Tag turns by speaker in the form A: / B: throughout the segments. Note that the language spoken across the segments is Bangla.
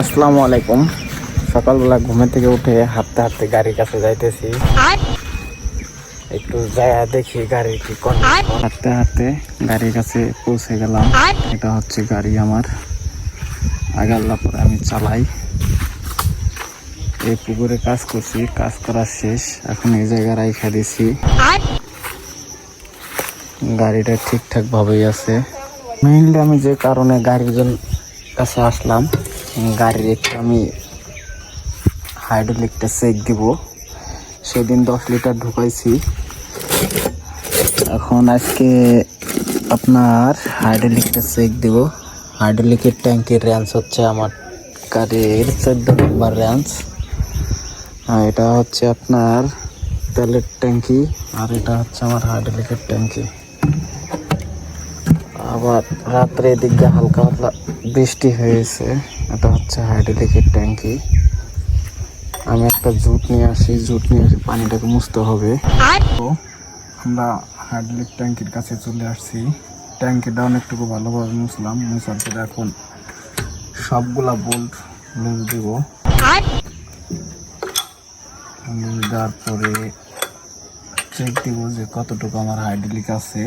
A: আসসালামু আলাইকুম। সকালবেলা ঘুমে থেকে উঠে হাঁটতে হাঁটতে গাড়ির কাছে যাইতেছি। একটু যায়া দেখি গাড়ি কি হাঁটতে হাঁটতে গাড়ির কাছে পৌঁছে গেলাম। এটা হচ্ছে গাড়ি আমার। আগাল্লা পরে আমি চালাই। এই পুকুরে কাজ করছি, কাজ করা শেষ। এখন এই জায়গায় রাইখা দিছি। গাড়িটা ঠিকঠাক ভাবেই আছে। মেইনলি আমি যে কারণে গাড়ির জন্য কাছে আসলাম গাড়ির একটু আমি হাইড্রোলিকটা চেক দিব। সেদিন দশ লিটার ঢুকাইছি। এখন আজকে আপনার হাইড্রোলিকটা চেক দিব। হাইড্রোলিকের ট্যাঙ্কের রেঞ্জ হচ্ছে আমার গাড়ির চোদ্দ নম্বর আর এটা হচ্ছে আপনার তেলের ট্যাঙ্কি আর এটা হচ্ছে আমার হাইড্রোলিকের ট্যাঙ্কি আবার রাত্রে দিয়ে হালকা হালকা বৃষ্টি হয়েছে। এটা হচ্ছে হাইড্রোলিকের ট্যাঙ্কি। আমি একটা জুট নিয়ে আসি জুট নিয়ে আসি পানিটাকে মুছতে হবে। তো আমরা হাইড্রোলিক ট্যাঙ্কির কাছে চলে আসছি। ট্যাঙ্কিটা অনেকটুকু ভালোভাবে মুছলাম। মুছার পরে এখন সবগুলা বোল্ট লুজ দিব। লুজ দেওয়ার পরে চেক দিব যে কতটুকু আমার হাইড্রোলিক আছে।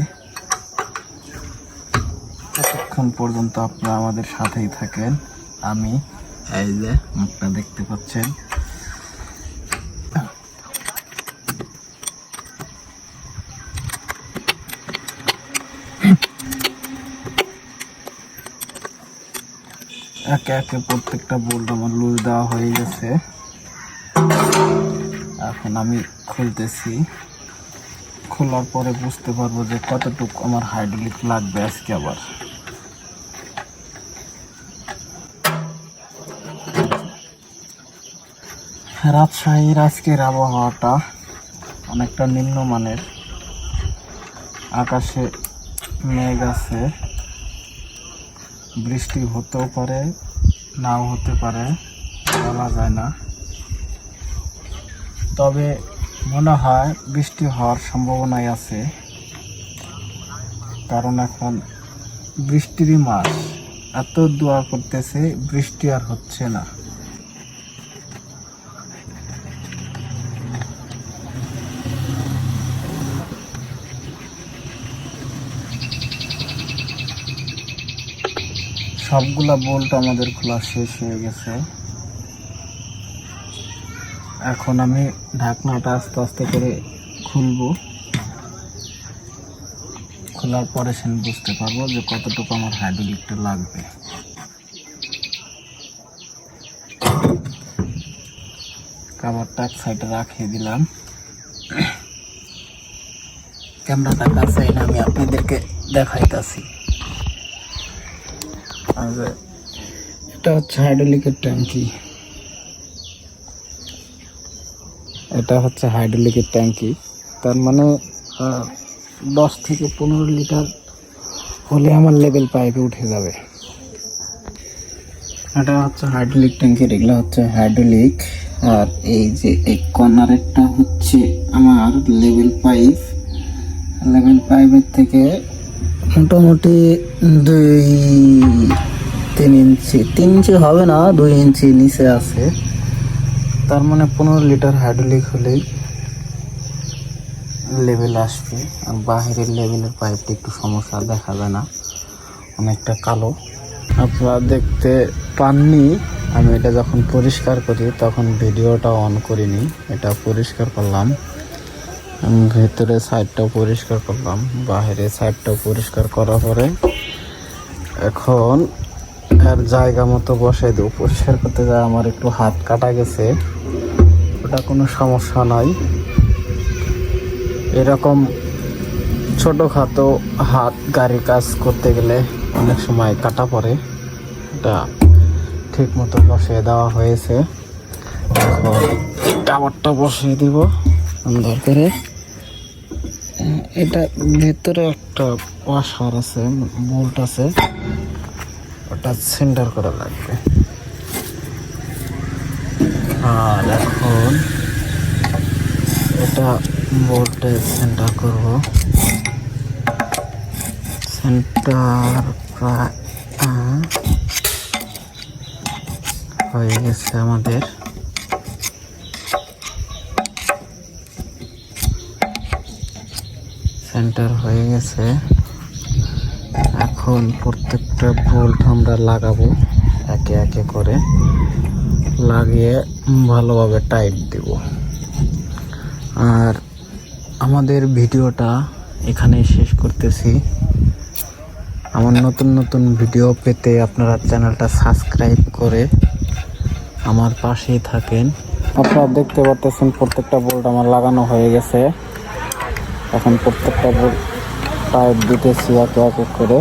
A: ততক্ষণ পর্যন্ত আপনারা আমাদের সাথেই থাকেন। আমি এই যে মুখটা দেখতে পাচ্ছেন। একে একে প্রত্যেকটা বোল্ট আমার লুজ দেওয়া হয়ে গেছে। এখন আমি খুলতেছি। খোলার পরে বুঝতে পারব যে কতটুকু আমার হাইড্রোলিক লাগবে আজকে আবার। রাজশাহীর আজকের আবহাওয়াটা অনেকটা নিম্নমানের। আকাশে মেঘ আছে। বৃষ্টি হতেও পারে, নাও হতে পারে, বলা যায় না। তবে মনে হয় বৃষ্টি হওয়ার সম্ভাবনাই আছে। কারণ এখন বৃষ্টিরই মাস। এত দোয়া করতেছে, বৃষ্টি আর হচ্ছে না। সবগুলা বোল্ট আমাদের খোলা শেষ হয়ে গেছে। এখন আমি ঢাকনাটা আস্তে আস্তে করে খুলবো। খোলার পরে সে বুঝতে পারব যে কতটুকু আমার হাইড্রোলিকটা লাগবে। কাবারটা এক সাইডে রাখিয়ে দিলাম। ক্যামেরাটা কাছে আমি আপনাদেরকে দেখাইতাছি। এটা হচ্ছে হাইড্রোলিকের ট্যাঙ্কি। এটা হচ্ছে হাইড্রোলিকের ট্যাঙ্কি। তার মানে দশ থেকে পনেরো লিটার হলে আমার লেভেল পাইপে উঠে যাবে। এটা হচ্ছে হাইড্রোলিক ট্যাঙ্কির এগুলো হচ্ছে হাইড্রোলিক আর এই যে এই কর্নারেরটা হচ্ছে আমার লেভেল পাইপ লেভেল পাইপের থেকে মোটামুটি দুই তিন ইঞ্চি তিন ইঞ্চি হবে না, দুই ইঞ্চি নিচে আছে। তার মানে পনেরো লিটার হাইড্রোলিক হলেই লেভেল আসবে। আর বাহিরের লেভেলের পাইপটা একটু সমস্যা দেখা যায় না। অনেকটা কালো। আপনারা দেখতে পাননি। আমি এটা যখন পরিষ্কার করি, তখন ভিডিওটা অন করিনি। এটা পরিষ্কার করলাম। আমি ভেতরে সাইডটাও পরিষ্কার করলাম বাহিরে সাইডটাও পরিষ্কার করার পরে এখন আর জায়গা মতো বসাই দেবো। পরিষ্কার করতে যায় আমার একটু হাত কাটা গেছে, ওটা কোনো সমস্যা নয় এরকম ছোটোখাটো হাত গাড়ি কাজ করতে গেলে অনেক সময় কাটা পড়ে। এটা ঠিক মতো বসিয়ে দেওয়া হয়েছে। এখন টাওয়ারটা বসিয়ে দিব সুন্দর করে এটা ভেতরে একটা ওয়াশার আছে, বোল্ট আছে। ওটা সেন্টার করা লাগবে। আর এখন এটা বোল্টে সেন্টার করব। সেন্টার প্রায় হয়ে গেছে আমাদের। সেন্টার হয়ে গেছে। এখন প্রত্যেকটা বোল্ট আমরা লাগাবো একে একে করে। লাগিয়ে ভালোভাবে টাইট দেব। আর আমাদের ভিডিওটা এখানেই শেষ করতেছি। আমার নতুন নতুন ভিডিও পেতে আপনারা চ্যানেলটা সাবস্ক্রাইব করে আমার পাশেই থাকেন। আপনারা দেখতে পারতেছেন প্রত্যেকটা বোল্ট আমার লাগানো হয়ে গেছে। এখন প্রত্যেকটা পাইপ দিতেছি এক এক করে।